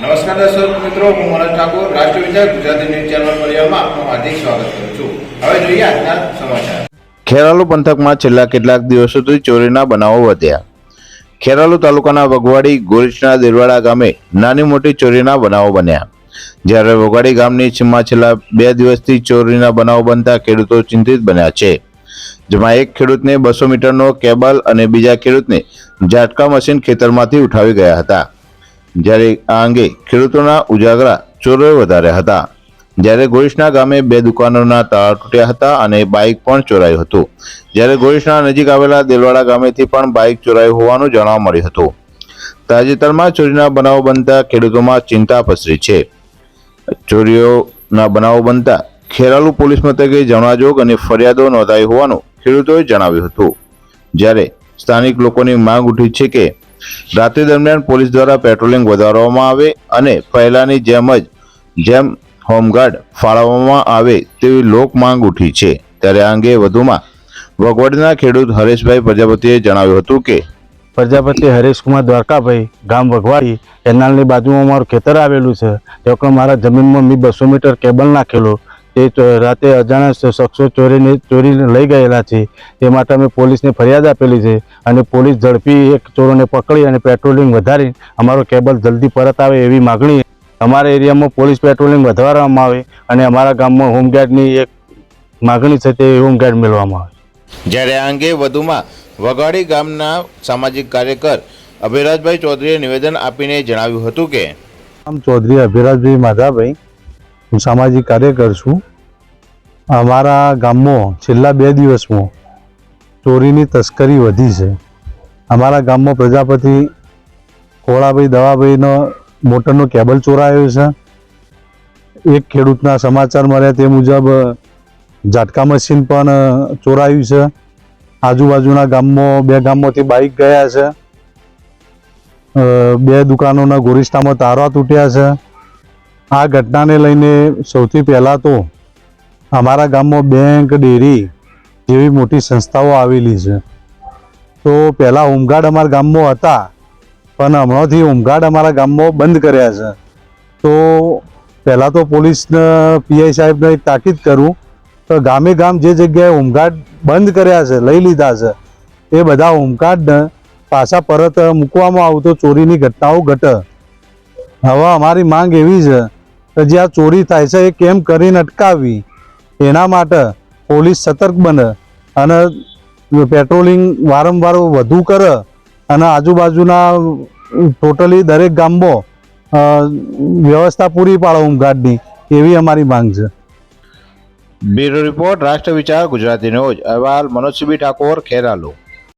દર્શક મિત્રો, હું મનોજ ઠાકોર, રાષ્ટ્રીય વિચાર ગુજરાતી ન્યૂઝ ચેનલ પરિવારમાં આપનું હાર્દિક સ્વાગત કરું છું. હવે જોઈએ આજના સમાચાર. ખેરાલુ પંથકમાં છેલ્લા કેટલાક દિવસોથી ચોરીના બનાવો વધ્યા. ખેરાલુ તાલુકાના વગવાડી ગોરીચના દેરવાડા ગામે નાની મોટી ચોરીના બનાવો બન્યા. જ્યારે વગવાડી ગામની સીમમાં છેલ્લા બે દિવસથી ચોરીના બનાવો બનતા ખેડૂતો ચિંતિત બન્યા છે. જેમાં એક ખેડૂતને બસો મીટરનો કેબલ અને બીજા ખેડૂતને ઝાટકા મશીન ખેતરમાંથી ઉઠાવી ગયા હતા. જ્યારે આ અંગે ખેડૂતોના ઉજાગરા ચોરોએ વધાર્યા હતા. જ્યારે ગોરીશના ગામે બે દુકાનોના તાળા તૂટ્યા હતા અને બાઇક પણ ચોરાયું હતું. જ્યારે ગોરીશના નજીક આવેલા દેલવાડા ગામેથી પણ બાઇક ચોરાયું હોવાનું જાણવા મળ્યું હતું. તાજેતરમાં ચોરીના બનાવો બનતા ખેડૂતોમાં ચિંતા પસરી છે. ચોરીઓના બનાવો બનતા ખેરાલુ પોલીસ મથકે જણાજોગ અને ફરિયાદો નોંધાઈ હોવાનું ખેડૂતોએ જણાવ્યું હતું. જ્યારે સ્થાનિક લોકોની માંગ ઉઠી છે કે રાત્રિ દરમિયાન પોલીસ દ્વારા પેટ્રોલિંગ વધારવામાં આવે અને પહેલાની જેમ જ જેમ હોમગાર્ડ ફાળવવામાં આવે તેવી લોક માંગ ઉઠી છે. ત્યારે આ અંગે વધુમાં વગવડના ખેડૂત હરેશભાઈ પ્રજાપતિએ જણાવ્યું હતું કે, પ્રજાપતિ હરેશકુમાર દ્વારકાભાઈ, ગામ વઘવાડી કેનાલની બાજુમાં મારું ખેતર આવેલું છે. તે વખતે મારા જમીનમાં મેં બસો મીટર કેબલ નાખેલો. તે રાતે અજાણ્યા શખ્સો ચોરીને ચોરીને લઈ ગયેલા છે. તે માટે અમે પોલીસને ફરિયાદ આપેલી છે અને પોલીસ ઝડપી એક ચોરોને પકડી અને પેટ્રોલિંગ વધારી અમારો કેબલ જલ્દી પરત આવે એવી માગણી. અમારા એરિયામાં પોલીસ પેટ્રોલિંગ વધારવામાં આવે અને અમારા ગામમાં હોમગાર્ડની એક માગણી છે તે હોમગાર્ડ મેળવવામાં આવે. જ્યારે આ અંગે વધુમાં વગાડી ગામના સામાજિક કાર્યકર અભિરાજભાઈ ચૌધરીએ નિવેદન આપીને જણાવ્યું હતું કે આમ ચૌધરી અભિરાજભાઈ માધાભાઈ હું સામાજિક કાર્યકર છું. અમારા ગામમાં છેલ્લા બે દિવસમાં ચોરીની તસ્કરી વધી છે. અમારા ગામમાં પ્રજાપતિ ખોળાભાઈ દવાભાઈનો મોટરનો કેબલ ચોરાયો છે. એક ખેડૂતના સમાચાર મળ્યા તે મુજબ, ઝાટકા મશીન પણ ચોરાયું છે. આજુબાજુના ગામમાં, બે ગામમાંથી બાઇક ગયા છે. બે દુકાનોના ગોરિસ્તામાં તારા તૂટ્યા છે. આ ઘટનાને લઈને સૌથી પહેલાં તો અમારા ગામમાં બેંક, ડેરી જેવી મોટી સંસ્થાઓ આવેલી છે. તો પહેલાં હોમગાર્ડ અમારા ગામમાં હતા, પણ હમણાંથી હોમગાર્ડ અમારા ગામમાં બંધ કર્યા છે. તો પહેલાં તો પોલીસને, પીઆઈ સાહેબને એક તાકીદ કરું, તો ગામે ગામ જે જગ્યાએ હોમગાર્ડ બંધ કર્યા છે, લઈ લીધા છે, એ બધા હોમગાર્ડને પાછા પરત મૂકવામાં આવતો ચોરીની ઘટનાઓ ઘટે. હવે અમારી માંગ એવી છે કે જે આ ચોરી થાય છે એ કેમ કરીને અટકાવવી? એના માટે પોલીસ સતર્ક બને અને પેટ્રોલિંગ વારંવાર વધુ કરે અને આજુબાજુના ટોટલી દરેક ગામો વ્યવસ્થા પૂરી પાડે હોમગાર્ડની એવી અમારી માંગ છે. બ્યુરો રિપોર્ટ, રાષ્ટ્ર વિચાર, ગુજરાતી ન્યૂઝ. અહેવાલ મનોજ સિબી ઠાકોર, ખેરાલુ.